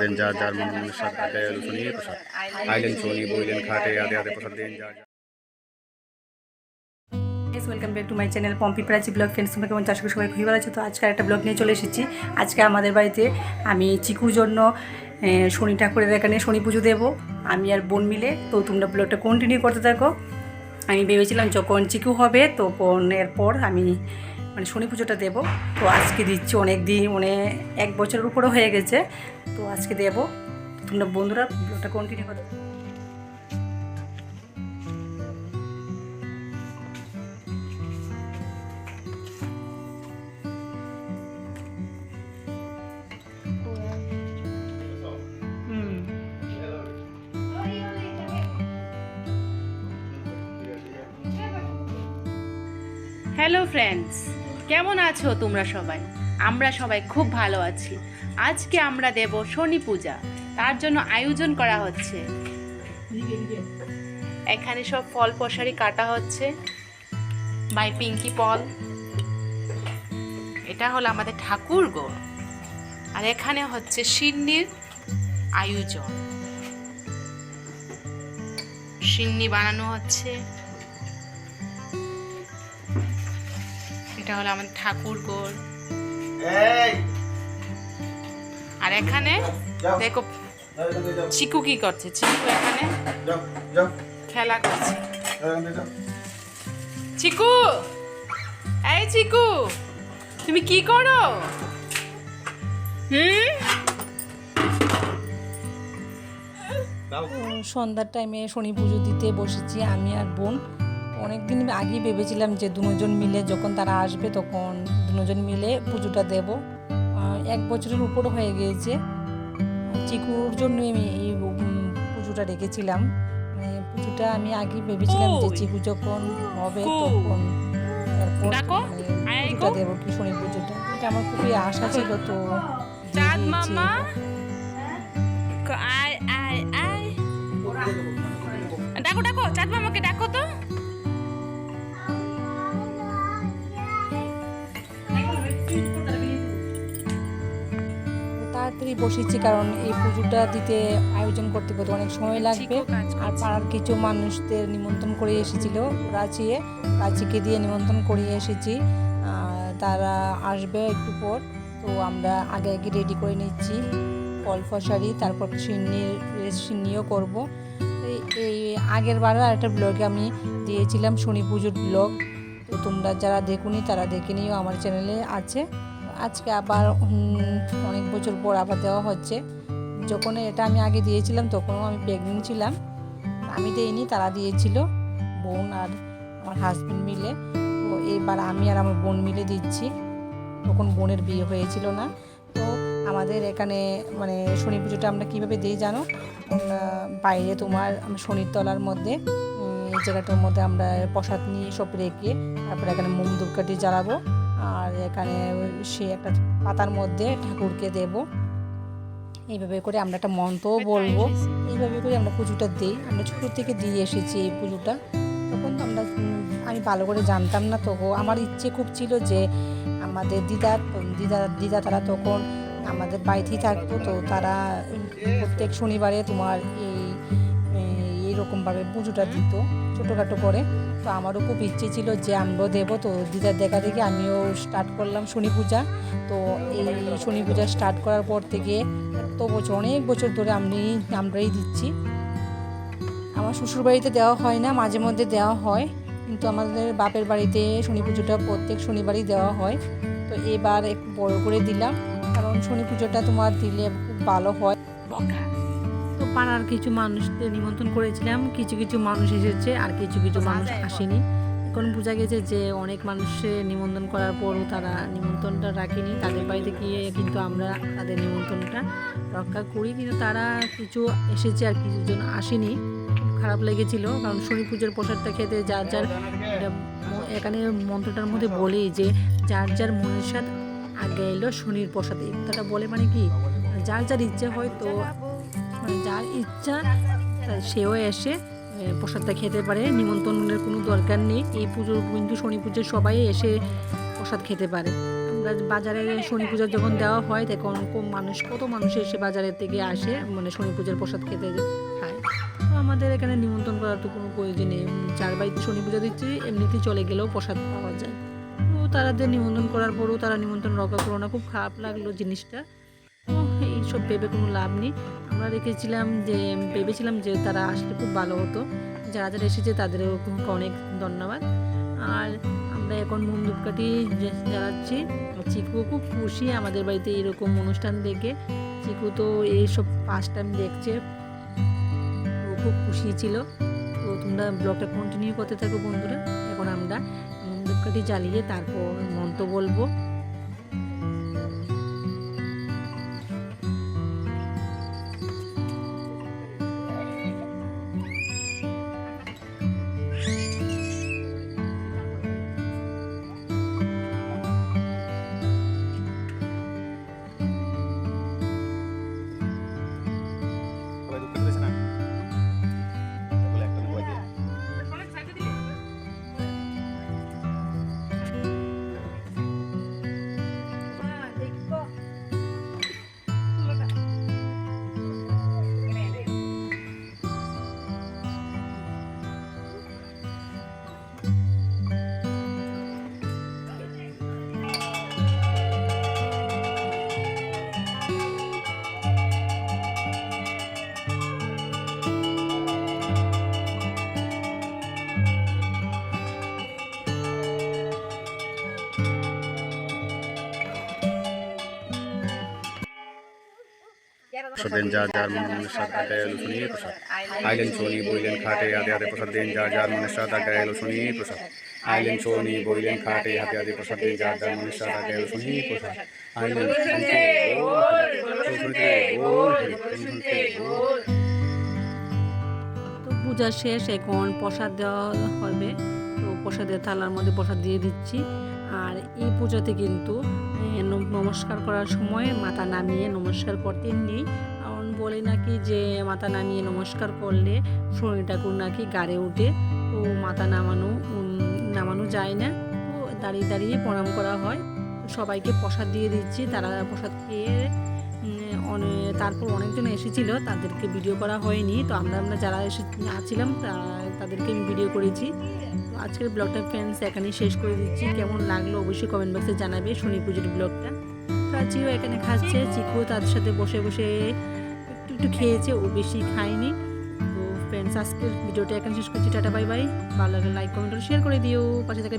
দেন যার যার প্রসাদ। আইলেন বইলেন খাটে, আদে আদে প্রসাদ দেন যার welcome back to my channel Pompi Prachi vlog friends তোমরা কেমন চাষ করে সবাই খুবই ভালো আছো। তো আজকে একটা ব্লগ নিয়ে চলে এসেছি। আজকে আমাদের বাড়িতে আমি চিকুর জন্য শনি ঠাকুরের এখানে শনি পুজো দেবো, আমি আর বোন মিলে। তো তোমরা ব্লগটা কন্টিনিউ করতে থাকো। আমি ভেবেছিলাম যখন চিকু হবে, তখন এরপর আমি মানে শনি পুজোটা দেবো। তো আজকে দিচ্ছি অনেক দিন মানে এক বছরের উপরে হয়ে গেছে। তো আজকে দেবো। তোমরা বন্ধুরা ব্লগটা কন্টিনিউ। হুম হ্যালো ফ্রেন্ডস কেমন আছো তোমরা সবাই? আমরা সবাই খুব ভালো আছি। আজকে আমরা দেব শনি পূজা। তার জন্য আয়োজন করা হচ্ছে। এখানে সব ফল প্রসারি কাটা হচ্ছে। বাই পিঙ্কি পল। এটা হলো আমাদের ঠাকুর গো। আর এখানে হচ্ছে সিন্নির আয়োজন। সিন্নি বানানো হচ্ছে। এটা হলো আমাদের ঠাকুর গোর আর এখানে দেখো চিকু কি করছে? চিকু এখানে খেলা করছে। চিকু! এই চিকু! তুমি কি করো? হুম? সন্ধ্যার টাইমে শনি পুজো দিতে বসেছি আমি আর বোন। অনেক দিন আগেই ভেবেছিলাম যে দুজন মিলে যখন তারা আসবে তখন দুজন মিলে পুজোটা দেব। এক বছরের উপর হয়ে গিয়েছে। চিকুর জন্য আমি এই পুজোটা রেখেছিলাম। মানে পুজোটা আমি আগে ভেবেছিলাম যে চিকু যখন হবে তখন মানে পুজোটা দেবো কি শনি পুজোটা। এটা আমার খুবই আশা ছিল তো চাঁদ দিয়েছি। মামা। আয় আয় আয়। ডাকো ডাকো। চাঁদ মামাকে ডাকো তো। তাড়াতাড়ি বসেছি কারণ এই পুজোটা দিতে আয়োজন করতে করতে অনেক সময় লাগবে। আর পাড়ার কিছু মানুষদের নিমন্ত্রণ করে এসেছিল রাঁচিয়ে রাঁচিকে দিয়ে নিমন্ত্রণ করিয়ে এসেছি। তারা আসবে একটু পর। তো আমরা আগে আগে রেডি করে নিচ্ছি। ফল ফসারি তারপর সিন্নির সিন্নিও করব। এই আগের বারও একটা ব্লগে আমি দিয়েছিলাম শনি পুজোর ব্লগ তো তোমরা যারা দেখুনি তারা দেখে নিও আমার চ্যানেলে আছে। আজকে আবার অনেক বছর পর আবার দেওয়া হচ্ছে। যখন এটা আমি আগে দিয়েছিলাম, তখনও আমি প্রেগনেন্ট ছিলাম। আমি দেইনি, তারা দিয়েছিল, বোন আর আমার হাজব্যান্ড মিলে। তো এবার আমি আর আমার বোন মিলে দিচ্ছি। তখন বোনের বিয়ে হয়েছিল না। তো আমাদের এখানে মানে শনি পুজোটা আমরা কীভাবে দিই জানো? বাইরে তোমার শনির তলার মধ্যে জায়গাটার মধ্যে আমরা প্রসাদ নিয়ে সব রেখে, তারপরে এখানে মোম ধূপকাঠি জ্বালাবো। আর এখানে সে একটা পাতার মধ্যে ঠাকুরকে দেব। এইভাবে করে আমরা একটা মন্ত্রও বলব। এইভাবে করে আমরা পুজোটা দিই। আমরা ছোটো থেকে দিয়ে এসেছি এই পুজোটা। তখন তো আমরা আমি ভালো করে জানতাম না তো। আমার ইচ্ছে খুব ছিল যে আমাদের দিদা দিদা দিদা তারা তখন আমাদের বাড়িতেই থাকতো তো তারা প্রত্যেক শনিবারে তোমার এই এই- এইরকমভাবে পুজোটা দিত ছোটোখাটো করে। তো আমারও খুব ইচ্ছে ছিল, যে আমরাও দেবো। তো দিদার দেখা দেখে আমিও স্টার্ট করলাম শনি পূজা। তো এই শনি পূজা স্টার্ট করার পর থেকে এত বছর, অনেক বছর ধরে আমি, আমরাই দিচ্ছি। আমার শ্বশুর বাড়িতে দেওয়া হয় না, মাঝে মধ্যে দেওয়া হয়। কিন্তু আমাদের বাপের বাড়িতে শনি পুজোটা প্রত্যেক শনিবারই দেওয়া হয়। তো এবার একটু বড় করে দিলাম, কারণ শনি পুজোটা তোমার দিলে খুব ভালো হয়। পাড়ার কিছু মানুষদের নিমন্ত্রণ করেছিলাম। কিছু কিছু মানুষ এসেছে আর কিছু কিছু মানুষ আসেনি। এখন বোঝা গেছে যে অনেক মানুষে নিমন্ত্রণ করার পরও তারা নিমন্ত্রণটা রাখেনি। তাদের বাড়িতে গিয়ে কিন্তু আমরা তাদের নিমন্ত্রণটা রক্ষা করি। কিন্তু তারা কিছু এসেছে আর কিছুজন আসেনি। খারাপ লেগেছিল। কারণ শনি পুজোর প্রসাদটা খেতে যার যার এখানে মন্ত্রটার মধ্যে বলি যে যার যার মনের সাথে আগে এলো শনির প্রসাদ। কথাটা বলে মানে কি? যার যার ইচ্ছে হয় তো মানে যার ইচ্ছা সেও এসে প্রসাদটা খেতে পারে। নিমন্ত্রণের কোনো দরকার নেই। এই পুজো কিন্তু শনি পুজোর সবাই এসে প্রসাদ খেতে পারে। আমরা বাজারে শনি পূজা যখন দেওয়া হয় তখন খুব মানুষ, কত মানুষ এসে বাজারের থেকে আসে মানে শনি পূজার প্রসাদ খেতে খায়। তো আমাদের এখানে নিমন্ত্রণ করার তো কোনো প্রয়োজন নেই। চার বাড়িতে শনি পূজা দিচ্ছি, এমনিতেই চলে গেলেও প্রসাদ পাওয়া যায়। তো তারাদের নিমন্ত্রণ করার পরেও তারা নিমন্ত্রণ রক্ষা করল না। খুব খারাপ লাগল জিনিসটা। এইসব ভেবে কোনো লাভ নেই। আমরা রেখেছিলাম যে, ভেবেছিলাম যে তারা আসলে খুব ভালো হতো। যারা যারা এসেছে তাদেরও অনেক ধন্যবাদ। আর আমরা এখন মোম ধূপকাঠি জ্বা- জ্বালাচ্ছি চিকু খুব খুশি আমাদের বাড়িতে এরকম অনুষ্ঠান দেখে। চিকু তো এইসব ফার্স্ট টাইম দেখছে। ও খুব খুশি ছিল। তো তোমরা ব্লগটা কন্টিনিউ করতে থাকো বন্ধুরা। এখন আমরা মোম ধূপকাঠি জ্বালিয়ে তারপর মন্ত্র বলব। প্রসাদ দেন যার যার মন মনে সাদা গায়ে শুনিয়ে প্রসাদ। আইলেন সোনি বইলেন খাটে হাতে হাতে প্রসাদ দেন যার যার মনে সাদা গায়ে শুনিয়ে প্রসাদ। আইলেন সোনি বইলেন খাটে হাতে হাতে প্রসাদ দেন যার যার মনে সাদা গায়ে শুনিয়ে প্রসাদ। আইলেন শুনতে শুনতে শুনতে তো পূজা শেষ এখন প্রসাদ দেওয়া হবে। তো প্রসাদের থালার মধ্যে প্রসাদ দিয়ে দিচ্ছি। আর এই পুজোতে কিন্তু নমস্কার করার সময় মাথা নামিয়ে নমস্কার করতে নেই। কারণ বলে নাকি যে মাথা নামিয়ে নমস্কার করলে শনি ঠাকুর নাকি গাড়ে ওঠে তো মাথা নামানো নামানো যায় না। তো দাঁড়িয়ে দাঁড়িয়ে প্রণাম করা হয়। সবাইকে প্রসাদ দিয়ে দিচ্ছি। তারা প্রসাদ খেয়ে উম, অনে- তারপর অনেকজন এসেছিল তাদেরকে ভিডিও করা হয়নি। তো আমরা আমরা যারা এসে আছিলাম তাদেরকে আমি ভিডিও করেছি। আজকের ব্লগটা ফ্রেন্ডস এখানেই শেষ করে দিচ্ছি। কেমন লাগল অবশ্যই কমেন্ট বক্সে জানাবে শনি পুজোর ব্লগটা। প্রাচীও এখানে খাচ্ছে, চিকু তাদের সাথে বসে বসে একটু একটু খেয়েছে, ও বেশি খায়নি। তো ফ্রেন্ডস আজকের ভিডিওটা এখানে শেষ করছি। টাটা বাই বাই ভালো লাগলে লাইক কমেন্ট শেয়ার করে দিও। পাশে থাকবে